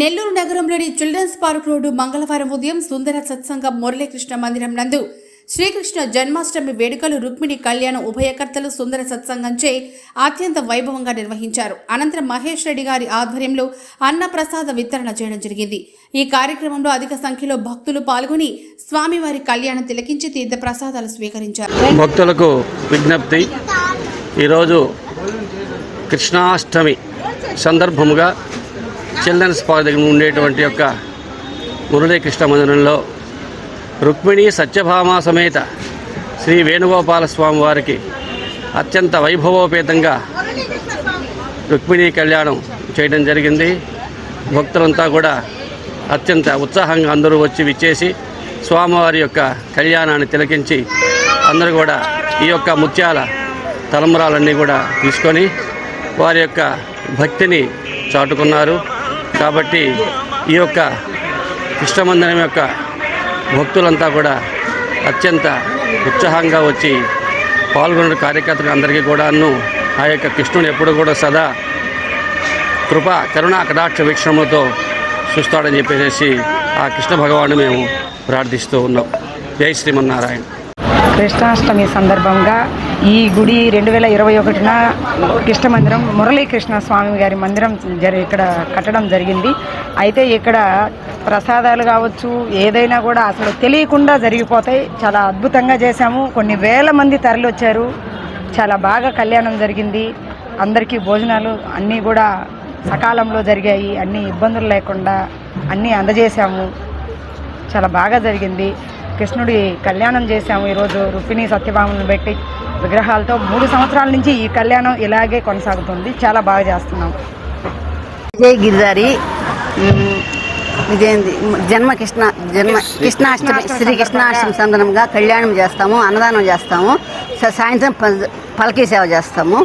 నెల్లూరు నగరంలోని children's park road మంగళవారం ఉదయం సుందర సత్సంగం మురళీకృష్ణ మందిరం నందు శ్రీకృష్ణ జన్మాష్టమి వేడుకలు రుక్మిణి కళ్యాణం ఉభయకర్తలు సుందర సత్సంగంచే అత్యంత వైభవంగా నిర్వహించారు. అనంతరం మహేష్ రెడ్డి గారి ఆధ్వర్యంలో అన్నప్రసాద వితరణ చేయడం జరిగింది. ఈ కార్యక్రమంలో అధిక సంఖ్యలో భక్తులు పాల్గొని స్వామివారి కళ్యాణం తిలకించి తీర్థ ప్రసాదాలు స్వీకరించారు. భక్తులకు విజ్ఞప్తి. ఈరోజు కృష్ణాష్టమి సందర్భముగా చిల్డ్రన్స్ పార్క్ దగ్గర ఉండేటువంటి యొక్క మురళీకృష్ణ మందిరంలో రుక్మిణి సత్యభామ సమేత శ్రీ వేణుగోపాల స్వామి వారికి అత్యంత వైభవోపేతంగా రుక్మిణీ కళ్యాణం చేయడం జరిగింది. భక్తులంతా కూడా అత్యంత ఉత్సాహంగా అందరూ వచ్చి విచ్చేసి స్వామివారి యొక్క కళ్యాణాన్ని తిలకించి అందరూ కూడా ఈ యొక్క ముత్యాల తలంబరాలన్నీ కూడా తీసుకొని వారి యొక్క భక్తిని చాటుకున్నారు. కాబట్టి ఈ యొక్క కృష్ణమందిరం యొక్క భక్తులంతా కూడా అత్యంత ఉత్సాహంగా వచ్చి పాల్గొన్న కార్యకర్తలు అందరికీ కూడాను ఆ యొక్క కృష్ణుడు ఎప్పుడు కూడా సదా కృప కరుణా కటాక్ష వీక్షణములతో చూస్తాడని చెప్పేసి ఆ కృష్ణ భగవాను మేము ప్రార్థిస్తూ ఉన్నాం. జై శ్రీమన్నారాయణ. కృష్ణాష్టమి సందర్భంగా ఈ గుడి రెండు వేల ఇరవై ఒకటిన కృష్ణ మందిరం మురళీకృష్ణ స్వామి గారి మందిరం జరి ఇక్కడ కట్టడం జరిగింది. అయితే ఇక్కడ ప్రసాదాలు కావచ్చు ఏదైనా కూడా అసలు తెలియకుండా జరిగిపోతాయి. చాలా అద్భుతంగా చేశాము. కొన్ని వేల మంది తరలి వచ్చారు చాలా బాగా కళ్యాణం జరిగింది. అందరికీ భోజనాలు అన్నీ కూడా సకాలంలో జరిగాయి. అన్ని ఇబ్బందులు లేకుండా అన్నీ అందజేశాము. చాలా బాగా జరిగింది. కృష్ణుడి కళ్యాణం చేశాము ఈరోజు రుక్మిణి సత్యభామను పెట్టి. విగ్రహాలతో మూడు సంవత్సరాల నుంచి ఈ కళ్యాణం ఇలాగే కొనసాగుతుంది. చాలా బాగా చేస్తున్నాం. విజయ్ గిరిధారి ఇదేంది జన్మ కృష్ణ జన్మ కృష్ణాష్టమి శ్రీ కృష్ణాష్టమి సందర్భంగా కళ్యాణం చేస్తాము అన్నదానం చేస్తాము సాయంత్రం పలకీ సేవ చేస్తాము.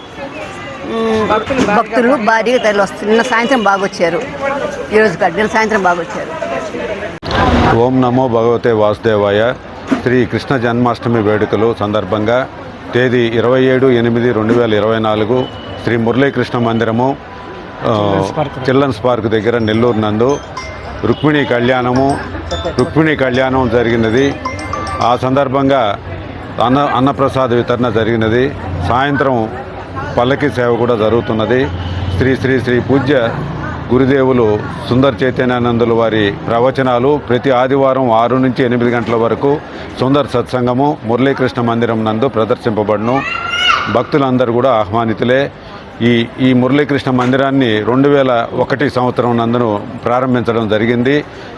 భక్తులు భారీగా తరలి వస్తారు నిన్న సాయంత్రం బాగా వచ్చారు ఈరోజు కాదు నిన్న సాయంత్రం బాగా వచ్చారు ఓం నమో భగవతే వాసుదేవాయ శ్రీ కృష్ణ జన్మాష్టమి వేడుకలు సందర్భంగా తేదీ ఇరవై ఏడు ఎనిమిది రెండు వేల ఇరవై నాలుగు శ్రీ మురళీకృష్ణ మందిరము చిల్డ్రన్స్ పార్క్ దగ్గర నెల్లూరు నందు రుక్మిణి కళ్యాణము రుక్మిణి కళ్యాణం జరిగినది. ఆ సందర్భంగా అన్న అన్నప్రసాద వితరణ జరిగినది. సాయంత్రం పల్లకి సేవ కూడా జరుగుతున్నది. శ్రీ శ్రీ శ్రీ పూజ్య గురుదేవులు సుందర్ చైతన్యానందులు వారి ప్రవచనాలు ప్రతి ఆదివారం ఆరు నుంచి ఎనిమిది గంటల వరకు సుందర్ సత్సంగము మురళీకృష్ణ మందిరం నందు ప్రదర్శింపబడును. భక్తులందరూ కూడా ఆహ్వానితులే. ఈ ఈ మురళీకృష్ణ మందిరాన్ని రెండు వేల ఒకటి సంవత్సరం నందును ప్రారంభించడం జరిగింది.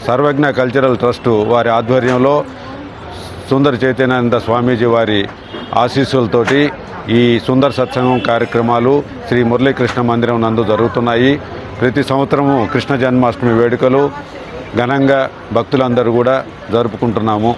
సర్వజ్ఞ కల్చరల్ ట్రస్టు వారి ఆధ్వర్యంలో సుందర చైతన్యానంద స్వామీజీ వారి ఆశీస్సులతోటి ఈ సుందర సత్సంగం కార్యక్రమాలు శ్రీ మురళీకృష్ణ మందిరం నందు జరుగుతున్నాయి. ప్రతి సంవత్సరము కృష్ణ జన్మాష్టమి వేడుకలు ఘనంగా భక్తులందరూ కూడా జరుపుకుంటున్నాము.